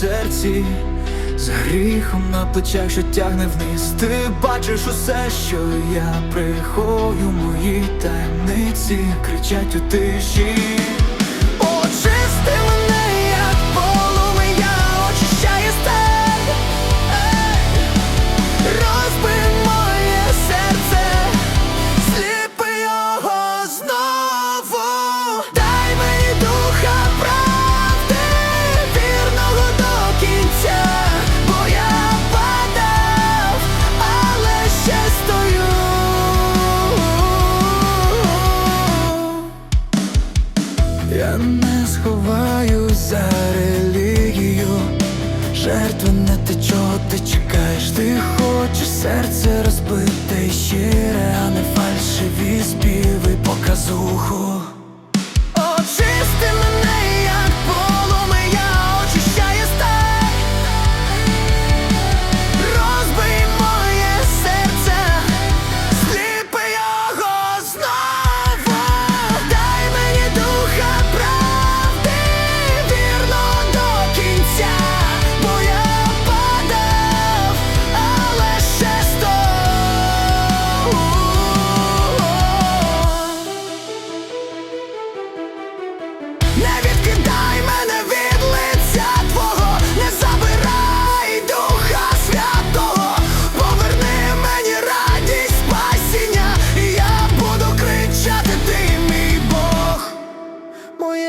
серці, з гріхом на плечах, що тягне вниз. Ти бачиш усе, що я приховую мої таємниці, кричать у тиші. Сховаюсь за релігію, жертви не те, чого ти чекаєш. Ти хочеш серце розбите щире, а не фальшиві співи показуху.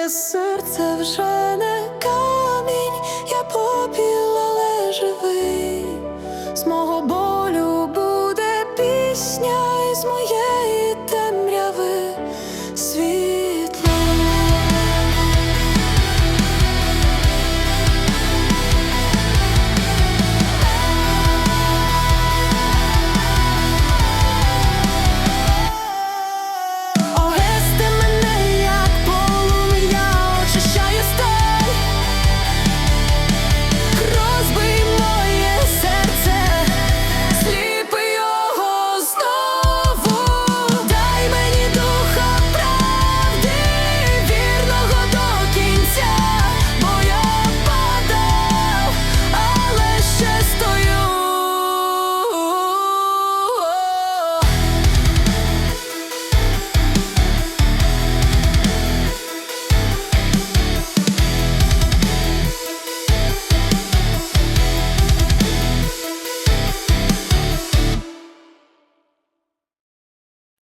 серце вже не.